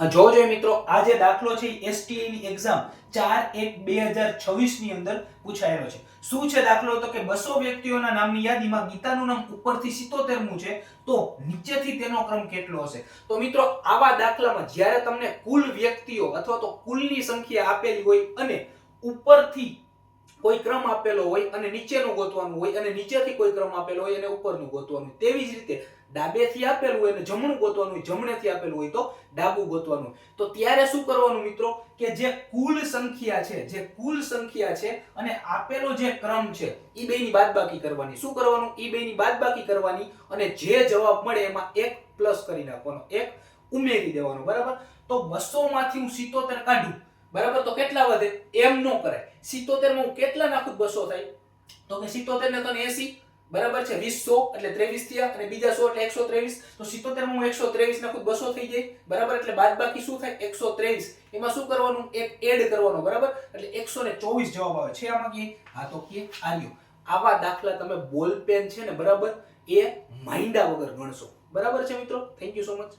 જોજો મિત્રો આ જે દાખલો છે એસટીએ ની એક્ઝામ ચાર એક બે હજાર છવ્વીસની અંદર પૂછાયેલો છે. શું છે દાખલો તો કે બસો વ્યક્તિઓના નામની યાદીમાં ગીતાનું નામ ઉપરથી સિત્તોતેરમું છે, તો નીચેથી તેનો ક્રમ કેટલો હશે? તો મિત્રો, આવા દાખલામાં જ્યારે તમને કુલ વ્યક્તિઓ અથવા તો કુલની સંખ્યા આપેલી હોય અને ઉપરથી કોઈ ક્રમ આપેલો હોય અને નીચેનું ગોતવાનું હોય અને નીચેથી કોઈ ક્રમ આપેલો હોય અને ઉપરનું ગોતવાનું. તેવી જ રીતે ડાબેથી આપેલું હોય અને જમણું ગોતવાનું હોય, જમણેથી આપેલું હોય તો ડાબું ગોતવાનું તો ત્યારે શું કરવાનું મિત્રો? કે જે કુલ સંખ્યા છે, જે કુલ સંખ્યા છે અને આપેલો જે ક્રમ છે, એ બેની બાદબાકી કરવાની. શું કરવાનું? એ બેની બાદબાકી કરવાની અને જે જવાબ મળે એમાં એક પ્લસ કરી નાખવાનો, એક ઉમેરી દેવાનો. બરાબર? તો બસો માંથી હું 77 કાઢું. બરાબર? તો કેટલા વધે? એમ નો કરાય. 77 માં હું કેટલા નાખું? બસો થાય. તો કે 77 ને તને એસી. બરાબર છે? 20 સો એટલે 23 થયા અને બીજા સો એટલે 123 તો 77 માં હું 123 નાખું, બસો થઈ જાય. બરાબર? એટલે બાદ બાકી શું થાય? 123 એમાં શું કરવાનું? એક એડ કરવાનો, બરાબર? એટલે 124 જવાબ આવે. છે આમાં કે હા, તો કે આવ્યો. આવા દાખલા તમે બોલ પેન છે ને, બરાબર? એ માઇન્ડા વગર ગણશો. બરાબર છે મિત્રો? Thank you so much